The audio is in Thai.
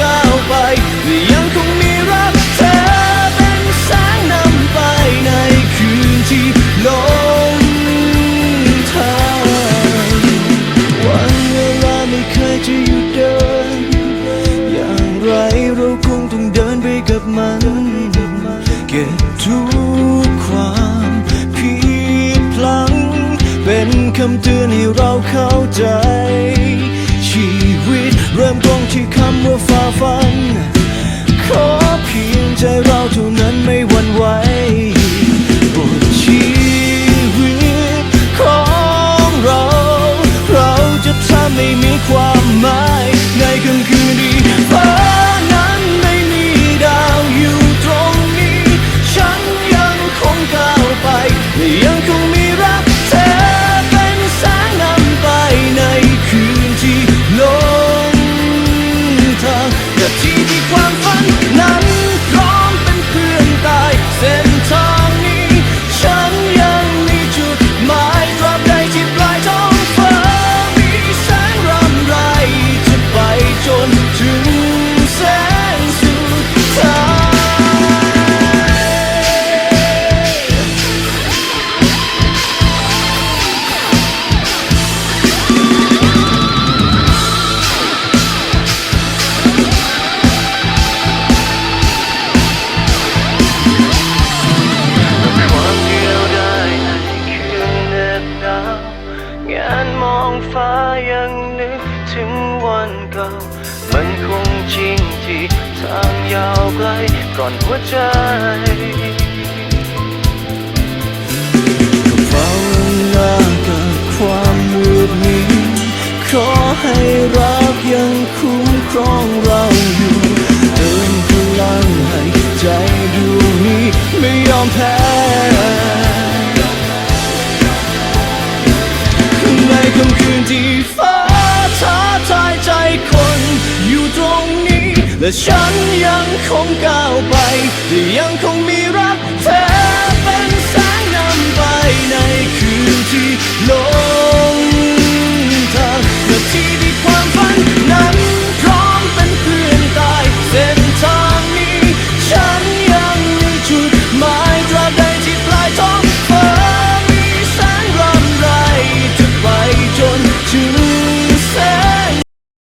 ก้าวไปและยังคงมีรักเธอเป็นแสงนำไปในคืนที่หลงทางวันเวลาไม่เคยจะหยุดเดิน อย่างไรเราคงต้องเดินไปกับมัน เก็บทุกความผิดพลัง เป็นคำเตือนให้เราเข้าใจชี เริ่มต้นที่คำว่าฝ่าฟัน ขอเพียงใจเราเท่านั้นไม่หวั่นไหวบทชีวิตของเรา เราจะทำให้มีความหมายในค่ำคืน งานมองฟ้ายังนึกถึงวันเก่า มันคงจริงที่ทางยาวไกลก่อนหัวใจก็เฝ้ากับควา ค่ำคืนที่ฟ้าท้าทายใจคนอยู่ตรงนี้ และฉันยังคงก้าวไปและยังคงมีรัก